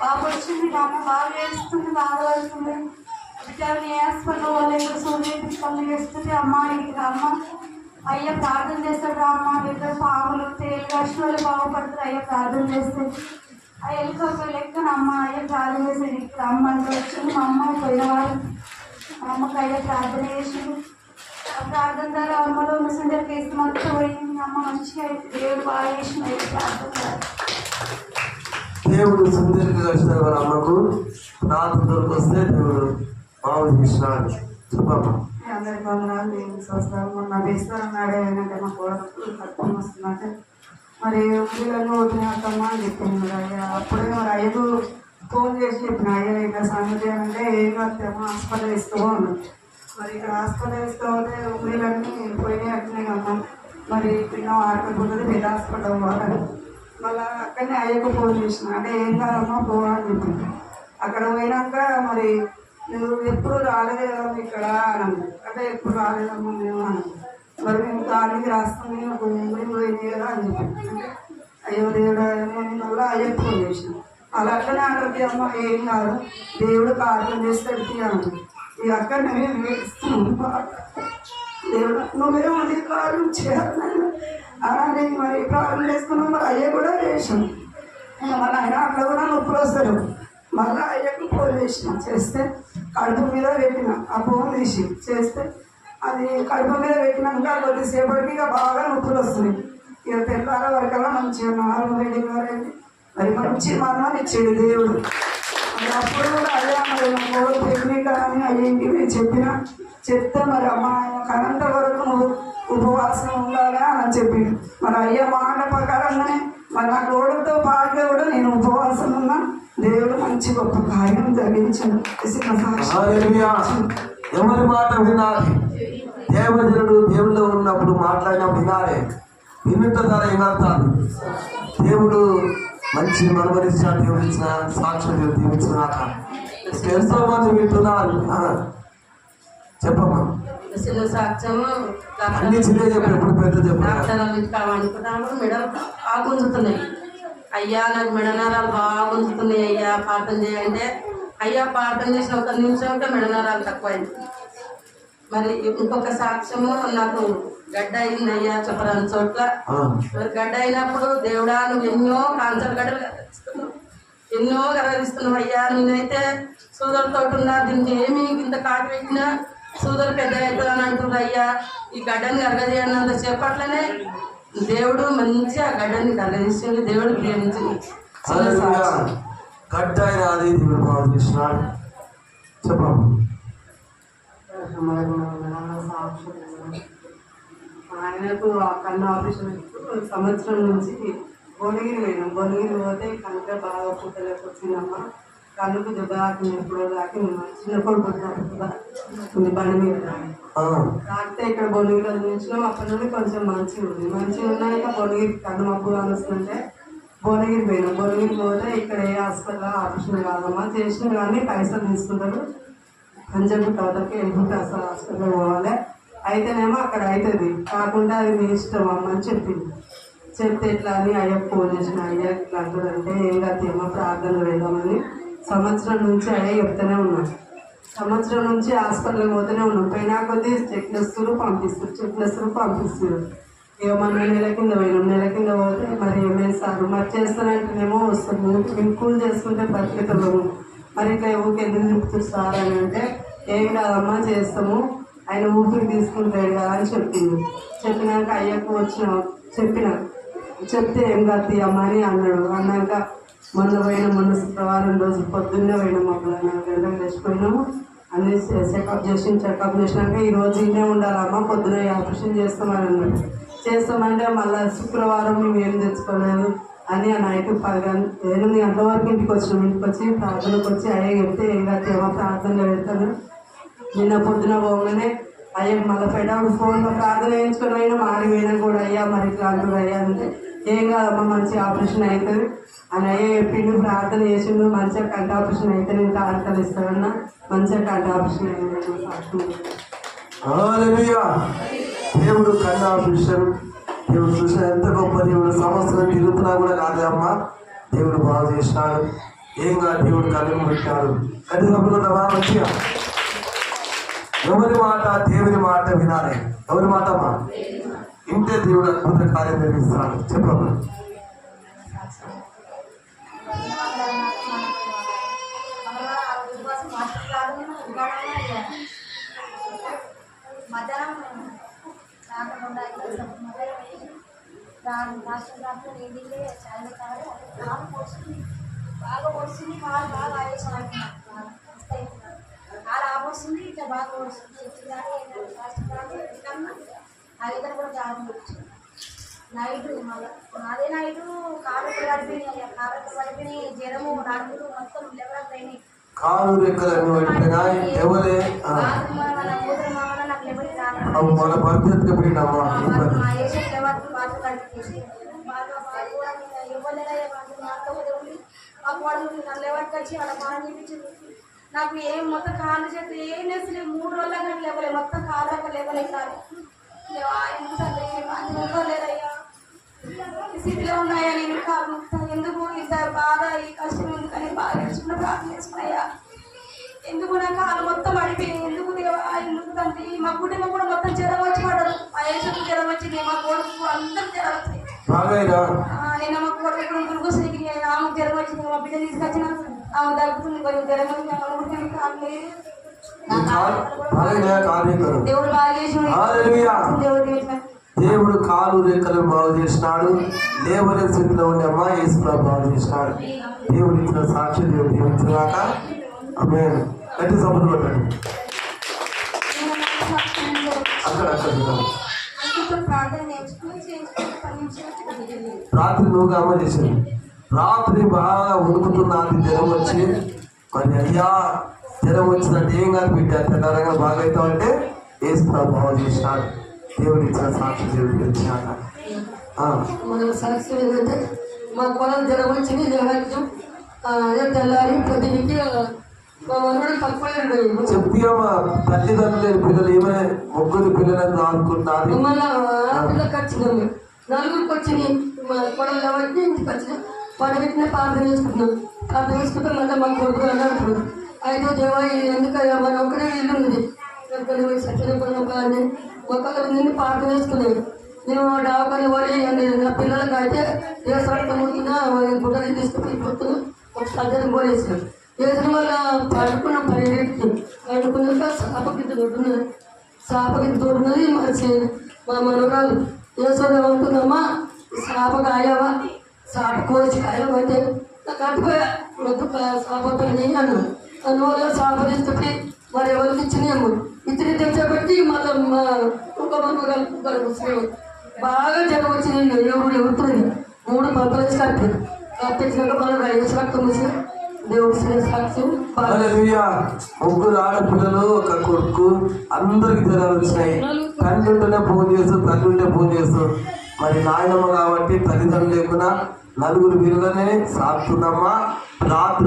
ఏ వచ్చింది మా అమ్మ బాగా ఏడుస్తుంది బాగా బిడ్డని ఏ హాస్పిటల్ వాళ్ళు సూర్యపిస్తాలు చేస్తుంది అమ్మ ఇక్కడ అమ్మ అయ్యా ప్రార్థన చేస్తాడు అమ్మ ఇద్దరు పాములు తేలు వాళ్ళు బాగుపడుతుంది అయ్యా ప్రార్థన చేస్తే. ఆ ఎలుక లెక్కన అమ్మ అయ్యా ప్రార్థన చేసేది ఇక్కడ అమ్మ అంటే వచ్చింది మా అమ్మ పోయిన వాళ్ళు మా అమ్మకి అయ్యా ప్రార్థన చేసింది ఆ ప్రార్థన ద్వారా అమ్మలో మెసెంజర్ కేసు మొత్తం పోయింది. అమ్మ మంచిగా దేవుడు బాగా చేసిన అయ్యా ప్రార్థన ద్వారా దేవుడు సుదీర్ఘంగా ఇస్తాడు వాళ్ళ అమ్మకు. ప్రార్థనలోకి వస్తే దేవుడు బాగు చేసినాడు చెప్పమ్మా. అందరికి వందనాలు దేవుని సంవత్సరాలు మొన్న వేస్తారు అన్నాడు ఏంటంటే మా కోడలు కట్టుకొని వస్తున్నట్టు. మరి పిల్లలు వదిలేస్తామా అని చెప్పింది అయ్యా. అప్పుడే మరి ఐదు ఫోన్ చేసి చెప్పిన అయ్యా ఇక సంగతి అంటే ఏం కాదేమో హాస్పిటల్ ఇస్తామో అన్నాడు మరి ఇక్కడ హాస్పిటల్ ఇస్తామంటే ఊళ్ళన్నీ పోయినాయి అట్లనే కమ్మా మరి పిల్ల ఆడకపోతుంది పెద్ద హాస్పిటల్ వాళ్ళని మళ్ళీ అక్కడనే అయ్యకు ఫోన్ చేసిన. అంటే ఏం కాదమ్మా పోవాలని చెప్పింది అక్కడ పోయినాక మరి నువ్వు ఎప్పుడు రాలేదు కదా ఇక్కడ అని అంటే ఎప్పుడు రాలేదమ్మా మేము అని మరి మేము దానికి రాస్తాం ఒక ఊరి పోయింది కదా అని చెప్పి అంటే అయ్యో దేవుడు వల్ల అయ్యకు ఫోన్ చేసిన. అలా అట్లనే అక్కడికి అమ్మ ఏం కాదు దేవుడు కార్యం చేస్తే అన్నాడు ఇది అక్కడ మేము వేస్తున్నాం దేవుడు నువ్వే ఉంది కార్యం చేయాలని అలానే మరి ప్రాబ్లం చేసుకున్నాం మరి అయ్య కూడా వేసాం ఇంకా మన ఆయన అక్కడ కూడా నొప్పులు వస్తారు. మళ్ళీ అయ్యకు ఫోన్ వేసిన చేస్తే కడుపు మీద పెట్టిన ఆ ఫోన్ తీసి చేస్తే అది కడుపు మీద పెట్టినాక కొద్దిసేపటికి ఇక బాగా నొప్పులు వస్తున్నాయి. ఇక తెల్లార వరకల్లా మంచిగా నాలుగు రెడ్డి మరి మంచి మరణం ఇచ్చాడు దేవుడు. మరి అప్పుడు కూడా అయ్యా మరి మా కోడలు పిక్నిక్ అని అయ్యింటి నేను చెప్పిన. చెప్తే మరి అమ్మాయి కనంత వరకు నువ్వు ఉపవాసం ఉండాలా? అని చెప్పిండు మరి అయ్య మాట ప్రకారంగానే మరి నా కోడలతో పాటుగా కూడా నేను ఉపవాసం ఉన్నా. దేవుడు మంచి గొప్ప కార్యం జరిగించాడు. ఎవరి మాట వినాలి? దేవజనుడు దేవుళ్ళు ఉన్నప్పుడు మాట్లాడినప్పుడు వినాలి. వినుట ద్వారా ఏమర్థాలు దేవుడు మంచి మనమరిచ్చిన దేవుడు ఇచ్చిన సాక్షి దేవుడు దీవించినాక ఎంతో మంది వింటున్నారు? ఆ, చెప్పమ్మా. చిన్న అన్ని చెప్పు ఎప్పుడు పెద్ద చెప్పు. అయ్యా నాకు మెడనరాలు బాగా గుంజుతున్నాయి అయ్యా ప్రార్థన చేయంటే. అయ్యా ప్రార్థన చేసిన ఒక నిమిషంకే మెడనరాలు తక్కువైంది. మరి ఇంకొక సాక్ష్యము నాకు గడ్డ అయింది అయ్యా చెప్పరాని చోట్ల. మరి గడ్డ అయినప్పుడు దేవుడా నువ్వు ఎన్నో కాంచర్ గడ్డలు కదిలిస్తున్నావు ఎన్నో కదిలిస్తున్నావు అయ్యా నేనైతే సూదరుతో ఉన్నా దీనికి ఏమి ఇంత కాటు పెట్టినా సూదరు పెద్ద అవుతుంది అని అంటున్నారు అయ్యా ఈ గడ్డని కరగజేయన్నంత సేపట్లనే దేవుడు మంచిగా ఆ గడ్డని కరగజేసింది దేవుడు ప్రేమించింది. గడ్డ అయిన అది దేవుడు బాగు చేసినాడు చెప్పమ్మా ఆయనకు ఆ కన్ను ఆపరేషన్ ఇప్పుడు సంవత్సరం నుంచి భువనగిరి పోయినాం. భువనగిరి పోతే కనుక బాగా పుట్టలేక వచ్చిందమ్మ. కన్నుకు దెబ్బ తాకింది. ఎప్పుడో తాకింది. చిన్న కొడుకు ఉంది బండి మీద. తాకితే ఇక్కడ భువనగిరిలో చూసినాం అప్పటి నుండి కొంచెం మంచిగా ఉంది. మంచిగా ఉన్నాక భువనగిరి కన్ను మబ్బు కానొస్తుంటే భువనగిరి పోయినాం. భువనగిరి పోతే ఇక్కడ ఏ హాస్పిటల్ ఆపరేషన్ కాదమ్మా. చేసిన కానీ పైసలు తీసుకుంటారు. పంజాబ్ కవతలకి వెళ్ళిపోతే అసలు హాస్పిటల్ పోవాలి. అయితేనేమో అక్కడ అవుతుంది కాకుండా అది మీ ఇష్టం అమ్మ అని చెప్పింది. చెప్తే ఎట్లా అని అయ్యకు ఫోన్ చేసిన. అయ్యా ఇట్లా అంటాడంటే ఏం కాదేమో ప్రార్థన వెళ్దామని సంవత్సరం నుంచి అయ్యా చెప్తూనే ఉన్నాను సంవత్సరం నుంచి హాస్పిటల్కి పోతూనే ఉన్నాం. పోయినా కొద్దీ చెక్లు పంపిస్తారు చెక్ వస్తున్నారు పంపిస్తారు ఏమన్నా నెల కింద పోయినాం నెల కింద పోతే మరి ఏమేమి సార్? మరి చేస్తానంటేనేమో వస్తుంది మేము కూల్ చేసుకుంటే బతికేతలేము మరి ఇట్లా ఎవరికి ఎందుకు చెప్తారు సార్ అని అంటే ఏం కాదమ్మా చేస్తాము. ఆయన ఊపిరి తీసుకుంటాడు కదా అని చెప్పింది. చెప్పినాక అయ్యకు వచ్చిన చెప్పిన చెప్తే ఏం కాదు అమ్మ అని అన్నాడు. అన్నాక మొన్న పోయిన మొన్న శుక్రవారం రోజు పొద్దున్నే పోయినాం అప్పుడు నాలుగు గంటలకు తెచ్చిపోయినాము అన్ని చెకప్ చేసి చెకప్ చేసినాక ఈ రోజు ఇన్నే ఉండాలమ్మా పొద్దున ఆపరేషన్ చేస్తామని అన్నాడు. చేస్తామంటే మళ్ళీ శుక్రవారం మేము ఏం తెచ్చుకోలేదు అని ఆ నైట్ పది గంట ఎనిమిది గంటల వరకు ఇంటికి వచ్చినాం. ఇంటికి వచ్చి ప్రార్థనకు వచ్చి అయ్యే చెప్తే ఏం కాదు ఏమో ప్రార్థనలో పెడతాను. నిన్న పొద్దున పోగానే అయ్యా మళ్ళీ ఫెడవుడు ఫోన్లో ప్రార్థన చేయించుకొని అయినా మారిపోయినా కూడా అయ్యా మరి ఇట్లా అయ్యా అంటే ఏం కాదమ్మా మంచి ఆపరేషన్ అవుతుంది అని అయ్యే చెప్పిండు ప్రార్థన చేసిండు మంచిగా కంట ఆపరేషన్ అయితే నేను తారకలు ఇస్తానన్నా మంచిగా కంట ఆపరేషన్ అయింది దేవుడు కంట ఆపరేషన్ దేవుడు చూసిన ఎంత గొప్ప దేవుడు సంవత్సరం తిరుగుతున్నా కూడా కాదే అమ్మా. దేవుడు బాగా చేసినాడు. ఏంగా దేవుడు కలిగి పెట్టాడు కట్టుకుంటున్నావా మంచిగా ఎవరి మాట దేవుని మాట వినాలి? ఎవరి మాట ఇంటే దేవుడు అద్భుత కార్యం నిర్మిస్తాడు చెప్పమ్మా రాష్ట్రం రాష్ట్రం నీళ్ళే కాదు కాలు బాగా కాలు బాగా ఆవేశం బాగా పోస్తుంది చెట్టు కానీ రాష్ట్రం కానీ కూడా వచ్చింది నైట్ మళ్ళీ అదే నైట్ కారు పడిపోయినాయి కారు పడిపోయినాయి జ్వరము నడుములు మొత్తం లెవెల్ అయినాయి కాలు రెక్కలన్నీ పడిపోయినా ఎవరే మన నాకు పరిస్థితికి ఇబ్బంది నన్ను వచ్చి బాగా చూపించింది నాకు ఏం మొత్తం కాళ్ళు చేతి ఏం వేసలేదు మూడు రోజుల నాకు లేవలే మొత్తం కాళ్ళు అక్కడ లేవలే కాదు లేదయ్యా స్థితిలో ఉన్నాయా నేను? కాదు ఎందుకు ఇంత బాధ ఈ కష్టం ఎందుకని బాగా నేర్చుకున్న ప్రార్థన చేసుకున్నాయా? ఎందుకు నా కాలు మొత్తం అడిపోయింది ఎందుకు ఎందుకు తండ్రి మా కుటుంబం కూడా మొత్తం జ్వరం వచ్చి పడరు మా యేసుకు జ్వరం వచ్చింది మా కొడుకు అందరూ జ్వరం వచ్చింది. నేను మా కొడుకు ఇక్కడ గురుకుసి ఆమెకు జ్వరం వచ్చింది మా బిడ్డ తీసుకొచ్చిన దేవుడు కాలు రెక్కలను బాగు చేసినాడు. లేవలే స్థితిలో ఉండే అమ్మా యేసుప్రభు బాగు చేసినాడు. దేవుడు ఇచ్చిన సాక్షి దేవుడు దీవించుగాక ఆమె గట్టి సపోర్ట్ పెట్టండి అక్కడ అక్కడ. ప్రార్థన నువ్వు అమ్మ చేసింది. రాత్రి బాగా ఉడుకుతున్నది జ్వరం వచ్చి. మరి అయ్యా జ్వరం వచ్చినట్టు ఏం కాదు బిడ్డ తెల్లారగా బాగా అవుతావు అంటే యేసుప్రభు బాగు చేసినాడు. దేవుడు ఇచ్చిన సాక్షి దేవుడు ఆ. మన సాక్ష్యం ఏంటంటే మా పొలం జ్వరం వచ్చింది అదే తెల్లారి పొద్దునికి మా మనోడు తక్కువ చెప్తీయమ్మా తల్లిదండ్రులు పిల్లలు ఏమైనా ముగ్గురు పిల్లలను వచ్చినాము. నలుగురికి వచ్చినాయి. మా పొలం కాబట్టి ఇంటికి వచ్చిన. పడబెట్టిన ప్రార్థన చేసుకుంటున్నాం ప్రార్థన చేసుకుంటే మళ్ళీ మా కొడుకు అన్నాడు అయితే దేవా ఎందుకయ్యా? మన ఒకటే ఇల్లు ఉంది. కొన్ని సత్యనపల్లి కానీ నుండి ప్రార్థన చేసుకున్నాడు. నేను డాబాని పోయి నేను నా పిల్లలకి అయితే ఏ సొంత ముట్టినా గుడ్డలు తీసుకుని పొద్దున ఒక సజ్జన పోలేసాడు వేసిన వల్ల పడుకున్న పన్నెండింటికి పడుకున్నాక సాపకి దొడ్డున్నది. సాపకి దొడ్డున్నది మరి మా మనవరాలు ఏ ఏసోదం అనుకుందమ్మా సాప అయ్యావా సాప కోసి కాయమంటే నాకు అటుపోయా వద్దు సాపతో నేను అన్నాను. అందువల్ల సాప తీసుకుని మరి ఎవరికి ఇచ్చినాము ఇతని తెచ్చబెట్టి మళ్ళీ ఇంకో మనవరాలు కలుపుతున్నాము బాగా జనం వచ్చింది ఎవరు ఎవరుతుంది మూడు పంపలు వేసి కట్టారు. కట్టించినాక మనం రైలు రక్తం వచ్చి దేవుడు ముగ్గురు ఆడపిల్లలు ఒక కొడుకు అందరికి జ్వరాలు వచ్చినాయి. తండ్రి ఉంటేనే ఫోన్ చేస్తూ తల్లి ఉంటే ఫోన్ చేస్తూ. మరి నాయనమ్మ కాబట్టి తల్లిదండ్రులు లేకుండా నలుగురు పిల్లలనే సాకుతుందమ్మా రాత్రి